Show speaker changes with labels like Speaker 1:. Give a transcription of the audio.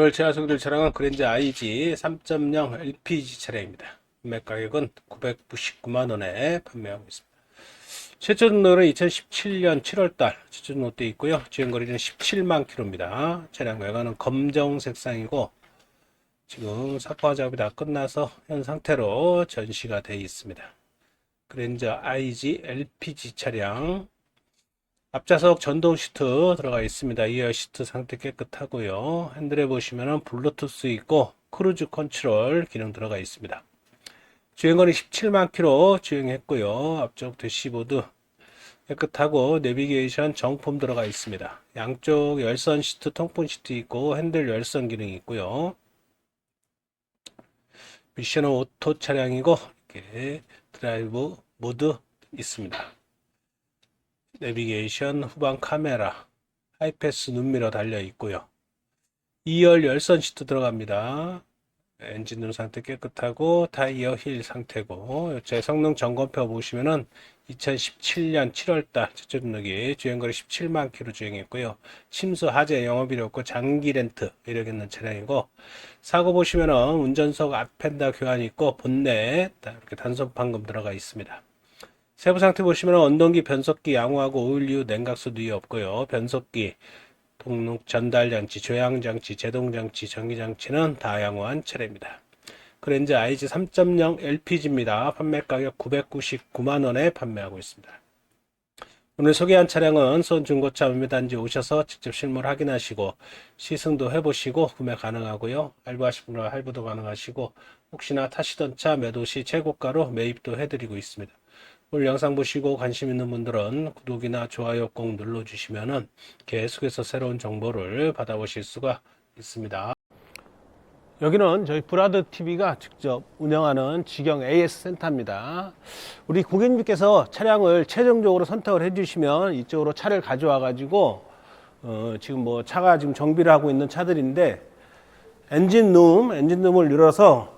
Speaker 1: 오늘 제가 소개드릴 차량은 그랜저 IG 3.0 LPG 차량입니다. 구매 가격은 999만 원에 판매하고 있습니다. 최초 등록은 2017년 7월달 최초 등록돼 있고요. 주행거리는 17만 킬로입니다. 차량 외관은 검정 색상이고 지금 사포화 작업이 다 끝나서 현 상태로 전시가 되어 있습니다. 그랜저 IG LPG 차량 앞좌석 전동 시트 들어가 있습니다. 이어 시트 상태 깨끗하고요. 핸들에 보시면은 블루투스 있고 크루즈 컨트롤 기능 들어가 있습니다. 주행거리 17만 킬로 주행했고요. 앞쪽 대시보드 깨끗하고 내비게이션 정품 들어가 있습니다. 양쪽 열선 시트 통풍 시트 있고 핸들 열선 기능이 있고요. 미션은 오토 차량이고 이렇게 드라이브 모드 있습니다. 내비게이션, 후방 카메라, 하이패스 눈미러 달려 있고요. 2열 열선 시트 들어갑니다. 엔진 상태 깨끗하고 타이어 힐 상태고 제 성능 점검표 보시면은 2017년 7월달 최초 등록이 주행거리 17만 킬로 주행했고요. 침수 하재 영업이력 없고 장기 렌트 이력 있는 차량이고 사고 보시면은 운전석 앞펜다 교환이 있고 본넷 이렇게 단속 방금 들어가 있습니다. 세부 상태 보시면 언동기, 변속기, 양호하고 오일류, 냉각수 누이 없고요. 변속기, 동록 전달장치, 조향장치, 제동장치, 전기장치는 다 양호한 차례입니다. 그랜저 IG 3.0 LPG입니다. 판매 가격 999만 원에 판매하고 있습니다. 오늘 소개한 차량은 손중고차 매매단지 오셔서 직접 실물 확인하시고 시승도 해보시고 구매 가능하고요. 할부하실 분은 할부도 가능하시고 혹시나 타시던 차 매도 시 최고가로 매입도 해드리고 있습니다. 오늘 영상 보시고 관심 있는 분들은 구독이나 좋아요 꼭 눌러주시면은 계속해서 새로운 정보를 받아보실 수가 있습니다. 여기는 저희 브라드 TV가 직접 운영하는 직영 AS 센터입니다. 우리 고객님께서 차량을 최종적으로 선택을 해주시면 이쪽으로 차를 가져와 가지고 어, 지금 뭐 차가 지금 정비를 하고 있는 차들인데 엔진 룸, 엔진 룸을 열어서